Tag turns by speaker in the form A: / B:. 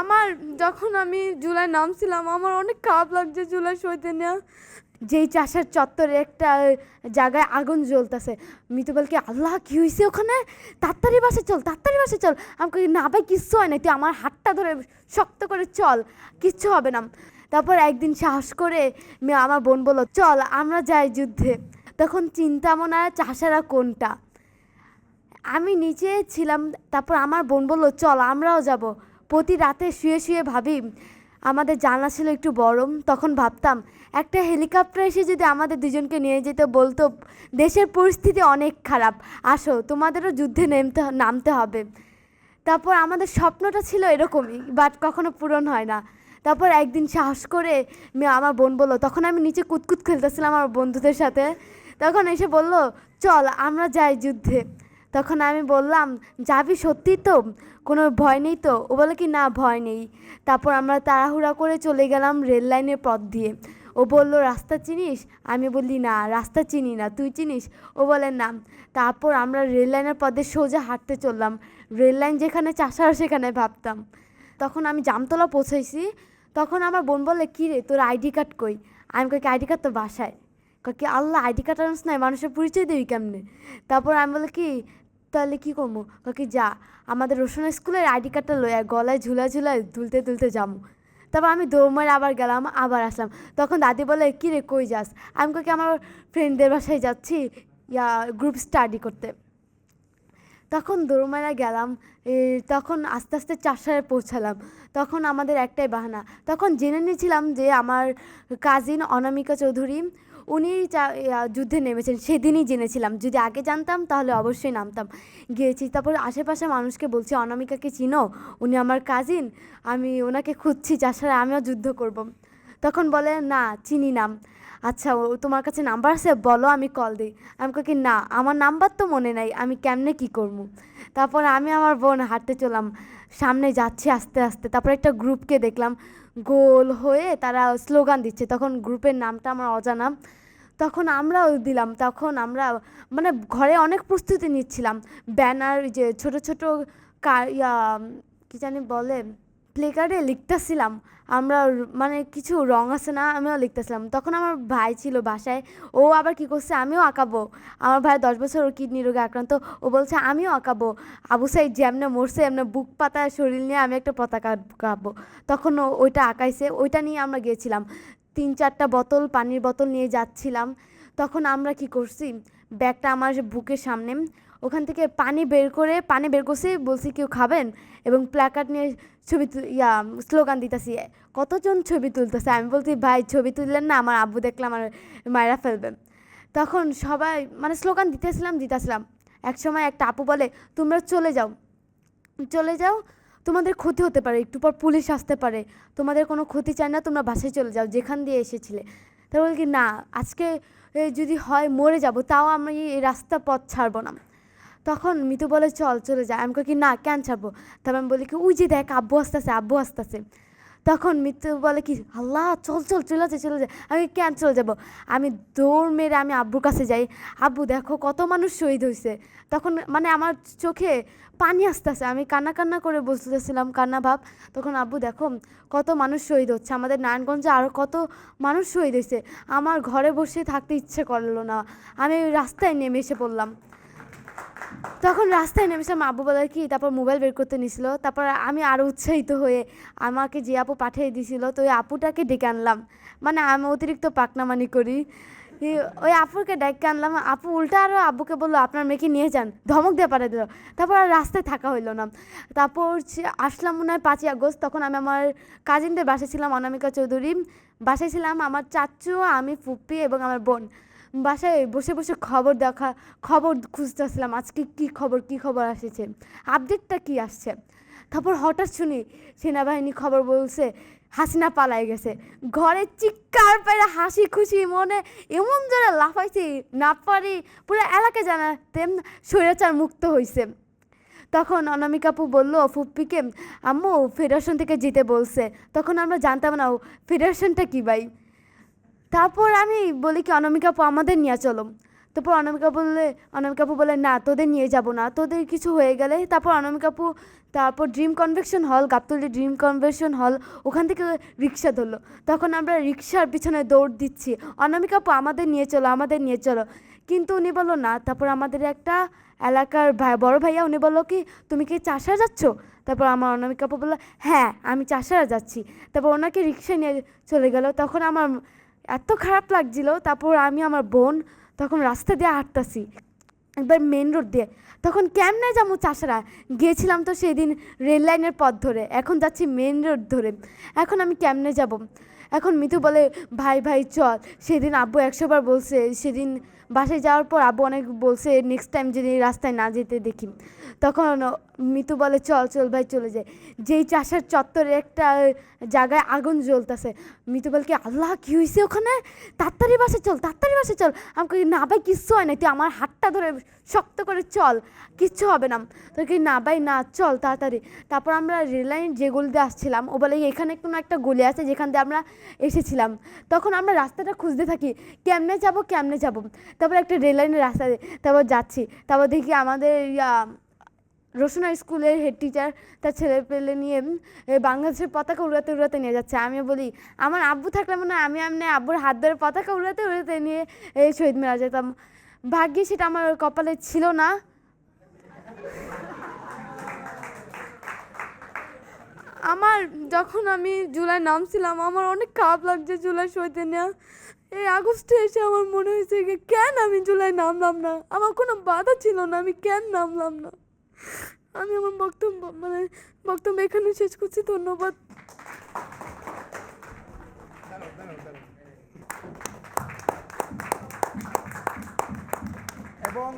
A: আমার যখন আমি জুলাই নামছিলাম, আমার অনেক খারাপ লাগছে জুলাই সইতে নেওয়া যেই চাষের চত্বরে একটা জায়গায় আগুন জ্বলতেছে। মিতু বলকে, আল্লাহ, কি হয়েছে ওখানে? তাড়াতাড়ি বাসে চল, তাড়াতাড়ি বাসে চল। আমাকে না ভাই, কিচ্ছু হয় না তুই আমার হাতটা ধরে শক্ত করে চল, কিচ্ছু হবে না। তারপর একদিন সাহস করে মেয়ে আমার বোন বলল, চল, আমরা যাই যুদ্ধে। তখন চিন্তা মনে হয় চাষারা কোনটা? আমি নিচে ছিলাম, তারপর আমার বোন বলল, চল, আমরাও যাব। প্রতি রাতে শুয়ে শুয়ে ভাবি, আমাদের জানা ছিল একটু গরম, তখন ভাবতাম, একটা হেলিকপ্টার এসে যদি আমাদের দুজনকে নিয়ে যেতে বলতো, দেশের পরিস্থিতি অনেক খারাপ, আসো, তোমাদেরও যুদ্ধে নেমতে, নামতে হবে। তারপর আমাদের স্বপ্নটা ছিল এরকমই বাট কখনো পূরণ হয় না। তারপর একদিন সাহস করে আমার বোন বলল, তখন আমি নিচে কুতকুত খেলতেছিলাম আমার বন্ধুদের সাথে। তখন এসে বলল, চল, আমরা যাই যুদ্ধে। তখন আমি বললাম, যাবি সত্যি তো? কোনো ভয় নেই তো? ও বলে কি, না, ভয় নেই। তারপর আমরা তাড়াহুড়া করে চলে গেলাম রেল লাইনের পথ দিয়ে। ও বলল, রাস্তা চিনিস? আমি বললি, না, রাস্তা চিনি না। তুই চিনিস? ও বলে, না। তারপর আমরা রেল লাইনের পথে সোজা হাঁটতে চললাম। রেল লাইন যেখানে চাষার সেখানে ভাবতাম। তখন আমি জামতলা পৌঁছাইছি। তখন আমার বোন বলে কী রে, তোর আইডি কার্ড কই? আমি কই আইডি কার্ড তো বাসায়। কি আল্লাহ, আইডি কার্ড আনস নাই, মানুষের পরিচয় দিবি কেমনে? তারপর আমি বলে কি? তাহলে কী করব? কাকি, যা। আমাদের রোশন স্কুলের আইডি কার্ডটা লইয়া গলায় ঝুলা ঝুলায় তুলতে তুলতে যাব। তারপর আমি দৌড় আবার গেলাম, আবার আসলাম। তখন দাদি বলে, কী রে, কই যাস? আমি কাকি আমার ফ্রেন্ডদের বাসায় যাচ্ছি, ইয়া গ্রুপ স্টাডি করতে। তখন দৌড়মারা গেলাম তখন আস্তে আস্তে চারসারে পৌঁছালাম। তখন আমাদের একটাই বাহানা। তখন জেনে নিয়েছিলাম যে আমার কাজিন অনামিকা চৌধুরী উনি যুদ্ধে নেমেছেন, সেদিনই জেনেছিলাম। যদি আগে জানতাম, তাহলে অবশ্যই নামতাম। গিয়েছি, তারপর আশেপাশে মানুষকে বলছি, অনামিকাকে চিনো, উনি আমার কাজিন আমি ওনাকে খুঁজছি, যার সাথে আমিও যুদ্ধ করব। তখন বলে, না, চিনি নাম আচ্ছা ও, তোমার কাছে নাম্বার আছে? বলো, আমি কল দিই। আমি কি, না, আমার নাম্বার তো মনে নাই, আমি কেমনে কি করব? তারপর আমি আমার বোন হাঁটতে চলাম সামনে যাচ্ছি আস্তে আস্তে। তারপর একটা গ্রুপকে দেখলাম, গোল হয়ে তারা স্লোগান দিচ্ছে। তখন গ্রুপের নামটা আমার অজানা। তখন আমরাও দিলাম, তখন আমরা মানে ঘরে অনেক প্রস্তুতি নিচ্ছিলাম। ব্যানার যে ছোট ছোট ইয়া, কি জানি বলে, প্লেকার্ডে লিখতেছিলাম। আমরা মানে কিছু রং আছে না, আমিও লিখতেছিলাম। তখন আমার ভাই ছিল বাসায়, ও আবার কি করছে, আমিও আঁকাবো। আমার ভাই দশ বছর ওর কিডনি রোগে আক্রান্ত, ও বলছে, আমিও আঁকাবো। আবু সাইদ যেমনে মরছে, এমনি বুক পাতা শরীর নিয়ে আমি একটা পতাকা আঁকাবো। তখন ওইটা আঁকাইছে, ওইটা নিয়ে আমরা গিয়েছিলাম তিন চারটা বোতল পানির বোতল নিয়ে যাচ্ছিলাম। তখন আমরা কি করছি? ব্যাগটা আমার বুকের সামনে। ওখান থেকে পানি বের করে, পানি বের করছি, বলছি, কেউ খাবেন? এবং প্ল্যাকার্ড নিয়ে ছবি ইয়া স্লোগান দিতেছি, কতজন ছবি তুলতেছে? আমি বলছি, ভাই, ছবি তুললেন না, আমার আব্বু দেখলে আমার মায়েরা ফেলবে। তখন সবাই মানে স্লোগান দিতেছিলাম দিতেছিলাম। এক সময় একটা আপু বলে, তোমরা চলে যাও। চলে যাও তোমাদের ক্ষতি হতে পারে, একটু পর পুলিশ আসতে পারে। তোমাদের কোনো ক্ষতি চায় না, তোমরা বাসায় চলে যাও, যেখান দিয়ে এসেছিলে। তারপর বলি কি, না, আজকে যদি হয় মরে যাব, তাও আমি এই রাস্তা পথ ছাড়বো না। তখন মিতু বলে, চল চলে যায় আমি কি, না, কেন ছাড়বো? তারপর আমি বলি কি, ওই যে দেখ, আব্বু আসতেছে আব্বু আসতেছে। তখন মিতু বলে কি, আল্লাহ, চল চল, চলে যা চলে যা, আমি কেন চলে যাব? আমি দৌড় মেরে আমি আব্বুর কাছে যাই। আব্বু, দেখো কত মানুষ শহীদ হয়েছে তখন মানে আমার চোখে পানি আসতে আসতেছে। আমি কান্না কান্না করে বসতেছিলাম কান্না ভাব। তখন আব্বু, দেখো কত মানুষ শহীদ হচ্ছে। আমাদের নারায়ণগঞ্জে আরও কত মানুষ শহীদ হয়েছে আমার ঘরে বসে থাকতে ইচ্ছে করল না। আমি রাস্তায় নেমে এসে পড়লাম। তখন রাস্তায় নেমেছিলাম আব্বু বলে, কি? তারপর মোবাইল বের করতে নিছিল। তারপর আমি আরও উৎসাহিত হয়ে আমাকে যে আপু পাঠিয়ে দিছিল, তো ওই আপুটাকে ডেকে আনলাম। মানে আমি অতিরিক্ত পাকনামানি করি। ওই আপুকে ডেকে আনলাম। আপু উল্টা আরও আব্বুকে বলল, আপনার মেয়েকে নিয়ে যান, ধমক দিয়ে পাঠিয়ে দিল। তারপর আর রাস্তায় থাকা হইল না। তারপর আসলাম মনে হয় পাঁচই আগস্ট, তখন আমি আমার কাজিনদের বাসায় ছিলাম, অনামিকা চৌধুরী। বাসায় ছিলাম আমার চাচু, আমি ফুপ্পি এবং আমার বোন। বাসায় বসে বসে খবর দেখা, খবর খুঁজতেছিলাম আজকে কি খবর কি খবর আসছে আপডেটটা কি আসছে? তারপর হঠাৎ শুনি সেনাবাহিনী খবর বলছে, হাসিনা পালাই গেছে। ঘরে চিৎকার পেরে হাসি খুশি মনে এমন জোরে লাফাইছি, না পারি, পুরো এলাকা জানাতে স্বৈরাচার মুক্ত হয়েছে তখন অনামিকাপু বলল, ফুপ্পিকে, আম্মু ফেডারেশন থেকে যেতে বলছে। তখন আমরা জানতাম না ফেডারেশনটা কী ভাই? তারপর আমি বলি কি, অনামিকা আপু, আমাদের নিয়ে চলো। তারপর অনামিকা বললে অনামিকা আপু বলে, না, তোদের নিয়ে যাব না। তোদের কিছু হয়ে গেলে তারপর অনামিকা আপু, তারপর ড্রিম কনভেকশন হল গাবতলি ড্রিম কনভেকশন হল ওখান থেকে রিক্সা ধরলো। তখন আমরা রিক্সার পিছনে দৌড় দিচ্ছি, অনামিকা আপু, আমাদের নিয়ে চলো, আমাদের নিয়ে চলো। কিন্তু উনি বলল, না। তারপর আমাদের একটা এলাকার ভাই, বড় ভাইয়া, উনি বলল কি, তুমি কি চাষা যাচ্ছ? তারপর আমার অনামিকা আপু বলল হ্যাঁ আমি চাষারা যাচ্ছি। তারপর ওনাকে রিক্সা নিয়ে চলে গেল। তখন আমার এত খারাপ লাগছিল। তারপর আমি আমার বোন তখন রাস্তা দিয়ে হাঁটতাছি, একবার মেন রোড দিয়ে। তখন কেমনে যাব চাষারা? গিয়েছিলাম তো সেদিন রেল লাইনের পথ ধরে, এখন যাচ্ছি মেন রোড ধরে। এখন আমি কেমনে যাব? এখন মিতু বলে, ভাই ভাই, চল। সেদিন আব্বু একশোবার বলছে, সেদিন বাসায় যাওয়ার পর আব্বু অনেক বলছে নেক্সট টাইম যদি রাস্তায় না যেতে দেখি। তখন মিতু বলে, চল চল ভাই, চলে যায় যেই চাষার চত্বরে একটা জায়গায় আগুন জ্বলতেছে, মিতু বলে কি, আল্লাহ, কী হয়েছে ওখানে? তাড়াতাড়ি বাসে চল, তাড়াতাড়ি বাসে চল। আমাকে না ভাই, কিচ্ছু হয় না তুই আমার হাতটা ধরে শক্ত করে চল, কিচ্ছু হবে না। তো কি, না ভাই, না, চল তাড়াতাড়ি। তারপর আমরা রেললাইন যে গলিতে আসছিলাম, ও বলে, এখানে কোনো একটা গলি আছে যেখান দিয়ে আমরা এসেছিলাম। তখন আমরা রাস্তাটা খুঁজতে থাকি, কেমনে যাব কেমনে যাব? তারপর একটা রেললাইনের রাস্তা দিয়ে তারপর যাচ্ছি। তারপর দেখি আমাদের রসুনা স্কুলের হেড টিচার তার ছেলে পেলে নিয়ে বাংলাদেশের পতাকা উড়াতে উড়াতে নিয়ে যাচ্ছে। আমি বলি, আমার আব্বু থাকলে মনে হয় আমি এমনি আব্বুর হাত ধরে পতাকা উড়াতে উড়াতে নিয়ে শহীদ মেরা যেতাম। ভাগ্যে সেটা আমার কপালে ছিল না। আমার যখন আমি জুলাই নামছিলাম, আমার অনেক খারাপ লাগছে জুলাই সইতে নেওয়া এই আগস্টে এসে আমার মনে হয়েছে যে কেন আমি জুলাই নামলাম না? আমার কোনো বাধা ছিল না, আমি কেন নামলাম না? আমি আমার বক্তব্য মানে বক্তব্য এখানে শেষ করছি, ধন্যবাদ।
B: এবং